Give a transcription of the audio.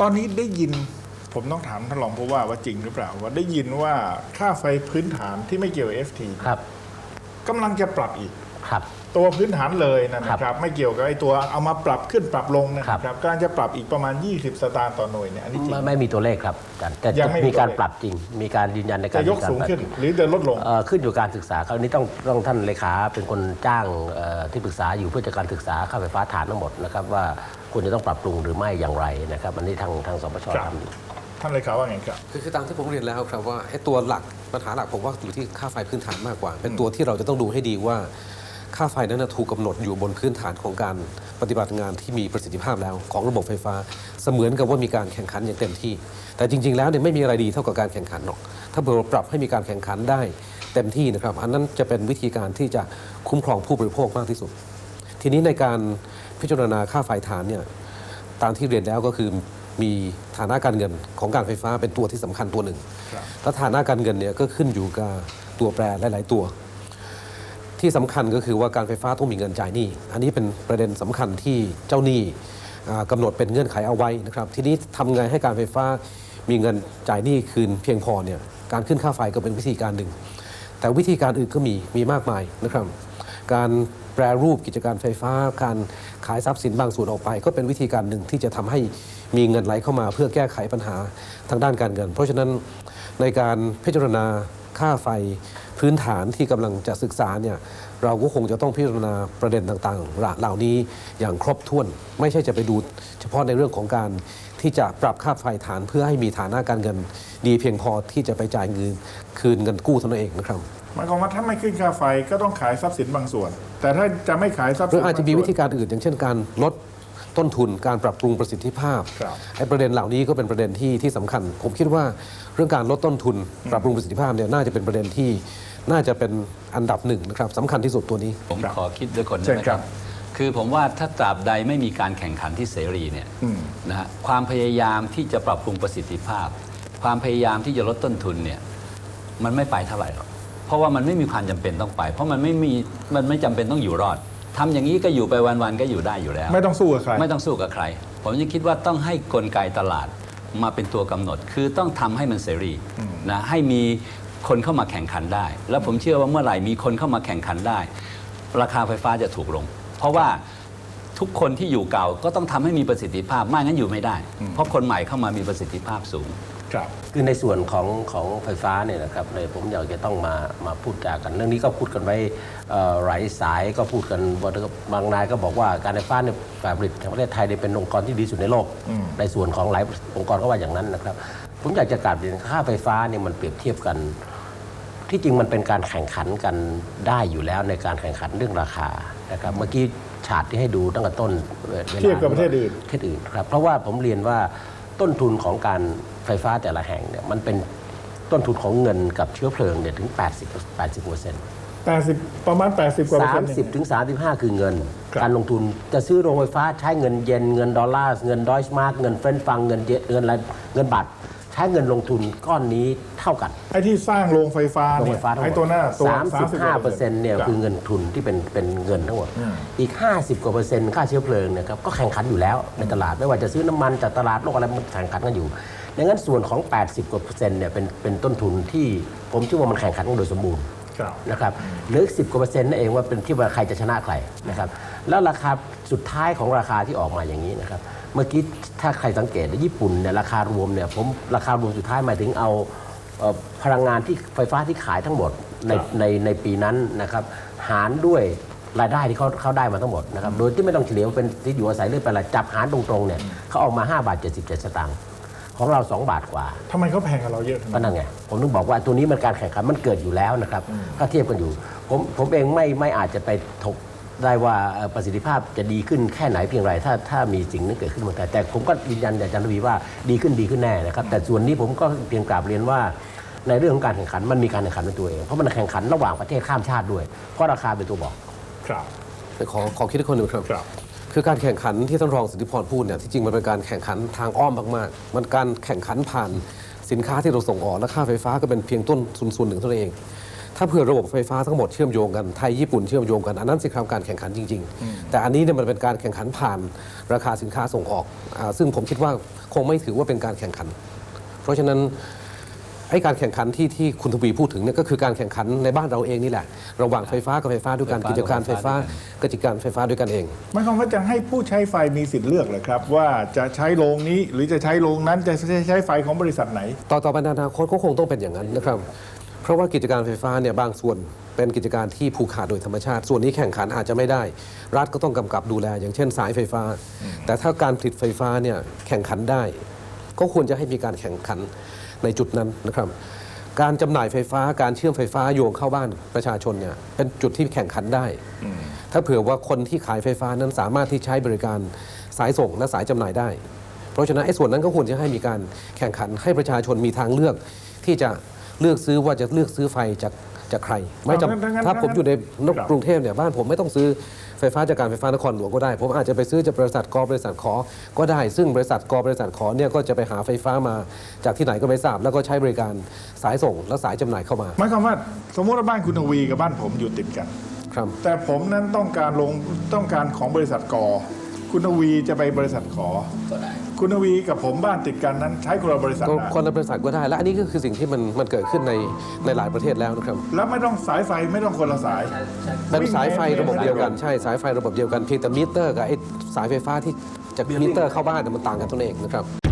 ตอนนี้ได้ยินผมต้องถามท่านรองผู้ว่าว่าจริงหรือเปล่าว่าได้ยินว่าค่าไฟพื้นฐานที่ไม่เกี่ยว FT ครับกำลังจะปรับอีกครับ ตัวพื้นฐานเลยนะครันะบครับไม่เกี่ยวกับไอ้ตัวเอามาปรับขึ้นปรับลงนะคครัรับบกำลังจะปรับอีกประมาณ 20 สตางค์ต่อหน่วยเนี่ยอันนี้จริง ไม่ไม่มีตัวเลขครับอาจารย์แต่ยัจะงไม่มีมีการตัวเลขปรับจริง มีการยืนยันในการจะยกมีารสูงปรับขึ้นจริงหรือจะลดลงเอ่อขึ้นอยู่การศึกษาคราวนี้ต้องต้องท่านเลขาเป็นคนจ้างเอ่อที่ปรึกษาอยู่เพื่อจัดการศึกษาค่าไฟฟ้าฐานทั้งหมดนะครับว่า ควรจะต้องปรับปรุงหรือไม่อย่างไรนะครับอันนี้ทางทางสปชครับทำอยู่ ท่านเลขาว่าไงครับ คือคือตามที่ผมเรียนแล้วครับว่าไอ้ตัวหลักปัญหาหลักผมว่าอยู่ที่ค่าไฟพื้นฐานมากกว่า เป็นตัวที่เราจะต้องดูให้ดีว่า ค่าไฟนั้นนะถูกกำหนดอยู่บนพื้นฐานของการปฏิบัติงานที่มีประสิทธิภาพแล้วของระบบไฟฟ้า เสมือนกับว่ามีการแข่งขันอย่างเต็มที่ แต่จริง ๆ แล้วเนี่ยไม่มีอะไรดีเท่ากับการแข่งขันหรอก ถ้าเราปรับให้มีการแข่งขันได้เต็มที่นะครับ อันนั้นจะเป็นวิธีการที่จะคุ้มครองผู้บริโภคมากที่สุด ทีนี้ในการ พิจารณาค่าไฟฐานเนี่ยตามที่เรียนแล้วก็คือมีฐานะการเงินของการไฟฟ้าเป็นตัวที่สำคัญตัวหนึ่งครับแล้วฐานะการเงินเนี่ยก็ขึ้นอยู่กับตัวแปรหลาย ๆ ตัว ที่สำคัญก็คือว่าการไฟฟ้าต้องมีเงินจ่ายหนี้ อันนี้เป็นประเด็นสำคัญที่เจ้าหนี้อ่ากำหนดเป็นเงื่อนไขเอาไว้นะครับ ทีนี้ทำไงให้การไฟฟ้ามีเงินจ่ายหนี้คืนเพียงพอเนี่ยการขึ้นค่าไฟก็เป็นวิธีการหนึ่ง แต่วิธีการอื่นก็มีมีมากมายนะครับ การแปรรูปกิจการไฟฟ้า การขายทรัพย์สินบางส่วนออกไป ก็เป็นวิธีการหนึ่งที่จะทำให้มีเงินไหลเข้ามา เพื่อแก้ไขปัญหาทางด้านการเงิน เพราะฉะนั้นในการพิจารณาค่าไฟพื้นฐานที่กำลังจะศึกษาเนี่ยเราก็คงจะต้องพิจารณาประเด็นต่างๆ เหล่านี้อย่างครบถ้วน ไม่ใช่จะไปดูเฉพาะในเรื่องของการที่จะปรับค่าไฟฐานเพื่อให้มีฐานะการเงิน ดีเพียงพอที่จะไปจ่ายเงินคืนเงินกู้เท่านั้นเองนะครับ หมายความว่าถ้าไม่ขึ้นค่าไฟก็ต้องขายทรัพย์สินบางส่วน แต่ถ้าจะไม่ขายทรัพย์หสิรืนออาจจะมีบงส่วิธีการอื่น อย่างเช่นการลดต้นทุนการปรับปรุงประสิทธิภาพครับ ไอ้ประเด็นเหล่านี้ก็เป็นประเด็นที่ที่สำคัญ ผมคิดว่าเรื่องการลดต้นทุนปรับปรุงประสิทธิภาพเนี่ยน่าจะเป็นประเด็นที่น่าจะเป็นอันดับหนึ่งนะครับสำคัญที่สุดตัวนี้ ผมครับขอคิดด้วยคนเชิได้ญไหมคครัรับ บ คือผมว่าถ้าตราบใดไม่มีการแข่งขันที่เสรีเนี่ยอืม นะฮะความพยายามที่จะปรับปรุงประสิทธิภาพ ความพยายามที่จะลดต้นทุนเนี่ยมันไม่ไปเท่าไหร่หรอก เพราะว่ามันไม่มีความจำเป็นต้องไป เพราะมันไม่มีมันไม่จำเป็นต้องอยู่รอดทำอย่างนี้ก็อยู่ไปวันๆก็อยู่ได้อยู่แล้ว ไม่ต้องสู้กับใคร ไม่ต้องสู้กับใคร ผมยังคิดว่าต้องให้กลไกตลาดมาเป็นตัวกำหนด คือต้องทำให้มันเสรีนะให้มีคนเข้ามาแข่งขันได้ แล้วผมเชื่อว่าเมื่อไหร่มีคนเข้ามาแข่งขันได้ ราคาไฟฟ้าจะถูกลง เพราะว่าทุกคนที่อยู่เก่าก็ต้องทำให้มีประสิทธิภาพไม่งั้นอยู่ไม่ได้ เพราะคนใหม่เข้ามามีประสิทธิภาพสูง ครับคือในส่วนของของไฟฟ้าเนี่ยนะครับในผมอยากจะต้องมามาพูดจากัน เรื่องนี้ก็พูดกันไว้เอ่อหลายสายก็พูดกันบางนายก็บอกว่าการไฟฟ้าในฝ่ายผลิตแห่งประเทศไทยเนี่ยเป็นองค์กรที่ดีสุดในโลกอืมในส่วนของหลายองค์กรก็ว่าอย่างนั้นนะครับ ผมอยากจะกราบเรียนค่าไฟฟ้าเนี่ยมันเปรียบเทียบกัน ที่จริงมันเป็นการแข่งขันกันได้อยู่แล้วในการแข่งขันเรื่องราคานะครับเมื่อกี้ฉาดที่ให้ดูตั้งแต่ต้นวลาเทียบกับประเทศอื่นประเทศอื่นครับเพราะว่าผมเรียนว่า ต้นทุนของการไฟฟ้าแต่ละแห่งเนี่ยมันเป็นต้นทุนของเงินกับเชื้อเพลิงเนี่ยถึง 80 80เปอร์เซ็นต์80 ประมาณ 80 กว่าเปอร์เซ็นต์30ถึง35 คือเงินครับการลงทุนจะซื้อโรงไฟฟ้าใช้เงินเยนเงินดอลลาร์เงินดอยช์มาร์กเงินเฟรนช์ฟังเงินเยนเงินอะไรเงินบาทใช้เงินลงทุนก้อนนี้เท่ากันไอ้ที่สร้างโรงไฟฟ้าโรงเนี่ไฟยฟ้าทั้งหไอ้มดตัวหน้าตัว35เปอร์เซ็นต์เนี่ยรับคือเงินทุนที่เป็นเป็นเงินทั้งหมดอืมอีก 50 กว่าเปอร์เซ็นต์ค่าเชื้อเพลิงเนะครับก็แข่งขันอยู่แล้วในตลาด ไม่ว่าจะซื้อน้ำมันจากตลาดโลกอะไรมันแข่งขันกันอยู่ดังนั้นส่วนของ 80 กว่าเปอร์เซ็นต์เนี่ยเป็นเป็นต้นทุนที่ผมเชื่อว่ามันแข่งขันกันโดยสมบูรณ์ครับ นะครับเหลือสิบกว่าเปอร์เซ็นต์นั่นเองว่าเป็นที่ว่าใครจะชนะใครนะครับแล้วราคาสุดท้ายของราคาที่ออกมาอย่างนี้นะครับเมื่อกี้ถ้าใครสังเกตเนี่ยญี่ปุ่นเนี่ยราคารวมเนี่ยผมราคารวมสุดท้ายหมายถึงเอาเอ่อพลังงานที่ไฟฟ้าที่ขายทั้งหมดในครับในในปีนั้นนะครับหารด้วยรายได้ที่เขาเขาได้มาทั้งหมดนะครับโดยที่ไม่ต้องเฉลี่ยว่าเป็นที่อยู่อาศัยหรือเป็นอะไรจับหารตรงๆเนี่ยเขาออกมา 5 บาท 77 สตางค์ ของเรา 2 บาทกว่า ทำไมเขาแพงกับเราเยอะขนาดก็นั้น นั่นไง ผมถึงบอกว่าตัวนี้มันการแข่งขันมันเกิดอยู่แล้วนะครับ ถ้าเทียบกันอยู่ ผมผมเองไม่ไม่อาจจะไปถกได้ว่าเอ่อประสิทธิภาพจะดีขึ้นแค่ไหนเพียงไร ถ้าถ้ามีสิ่งนั้นเกิดขึ้นเมืองไทยแต่ผมก็ยืนยันอาจารย์ทวีว่าดีขึ้นดีขึ้นแน่นะครับ แต่ส่วนนี้ผมก็เพียงกราบเรียนว่า ในเรื่องของการแข่งขันมันมีการแข่งขันเป็นตัวเอง เพราะมันแข่งขันระหว่างประเทศข้ามชาติด้วย เพราะราคาเป็นตัวบอก ครับแต่ขอขอคิดอีกคนหนึ่งครับ ครับ คือการแข่งขันที่ท่านรองสิทธิพรพูดเนี่ยที่จริงมันเป็นการแข่งขันทางอ้อมมากๆ มันการแข่งขันผ่านสินค้าที่เราส่งออกและค่าไฟฟ้าก็เป็นเพียงต้นส่วนหนึ่งเท่านั้นเอง ถ้าเผื่อระบบไฟฟ้าทั้งหมดเชื่อมโยงกันไทยญี่ปุ่นเชื่อมโยงกันอันนั้นสิครับการแข่งขันจริง ๆ แต่อันนี้เนี่ยมันเป็นการแข่งขันผ่านราคาสินค้าส่งออกอาซึ่งผมคิดว่าคงไม่ถือว่าเป็นการแข่งขัน เพราะฉะนั้น ไอ้การแข่งขันที่ที่คุณทวีพูดถึงเนี่ยก็คือการแข่งขันในบ้านเราเองนี่แหละ ระหว่างไฟฟ้ากับไฟฟ้าด้วยกันไฟฟ้ากิจการไฟฟ้ากับไฟฟ้ากิจการไฟฟ้าด้วยกันเองหมายความว่าจะให้ผู้ใช้ไฟมีสิทธิ์เลือกเหรอครับ ว่าจะใช้โรงนี้หรือจะใช้โรงนั้นจะใช้ไฟของบริษัทไหน ต่อต่อไปในอนาคตก็คงต้องเป็นอย่างนั้นนะครับเพราะว่ากิจการไฟฟ้าเนี่ยบางส่วนเป็นกิจการที่ผูกขาดโดยธรรมชาติ ส่วนนี้แข่งขันอาจจะไม่ได้ รัฐก็ต้องกำกับดูแล อย่างเช่นสายไฟฟ้า แต่ถ้าการผลิตไฟฟ้าเนี่ยแข่งขันได้ ก็ควรจะให้มีการแข่งขัน ในจุดนั้นนะครับการจำหน่ายไฟฟ้าการเชื่อมไฟฟ้าโยงเข้าบ้านประชาชนเนี่ยเป็นจุดที่แข่งขันได้ ถ้าเผื่อว่าคนที่ขายไฟฟ้านั้นสามารถที่ใช้บริการสายส่งและสายจำหน่ายได้ เพราะฉะนั้นไอ้ส่วนนั้นก็ควรจะให้มีการแข่งขันให้ประชาชนมีทางเลือกที่จะ เลือกซื้อว่าจะเลือกซื้อไฟจากจากใคร ไม่จเอางั้นงั้นำถ้าผมอยู่ในนครับกรุงเทพเนี่ยบ้านผมไม่ต้องซื้อไฟฟ้าจากการไฟฟ้านครหลวงก็ได้ ผมอาจจะไปซื้อจากบริษัทกบริษัทขอก็ได้ ซึ่งบริษัทกบริษัทขอเนี่ยก็จะไปหาไฟฟ้ามาจากที่ไหนก็ไม่ทราบ แล้วก็ใช้บริการสายส่งและสายจำหน่ายเข้ามาหมายความว่าสมมติว่าบ้านคุณทวีกับบ้านผมอยู่ติดกัน ครับ แต่ผมนั้นต้องการลงต้องการของบริษัทกอ คุณทวีจะไปบริษัทขอ ก็ได้ คุณทวีกับผมบ้านติดกันนั้นใช้คนละบริษัทก็ได้คนละบริษัทก็ได้ และอันนี้ก็คือสิ่งที่มันมันเกิดขึ้นในในหลายประเทศแล้วนะครับแล้วไม่ต้องสายไฟไม่ต้องคนละสายเป็นสายไฟระบบเดียวกันวิ่งใช่สายไฟระบบเดียวกันเพียงแต่มิเตอร์กับไอ้สายไฟฟ้าที่จากมิเตอร์เข้าบ้านเนี่ยมันต่างกันตัวเองนะครับ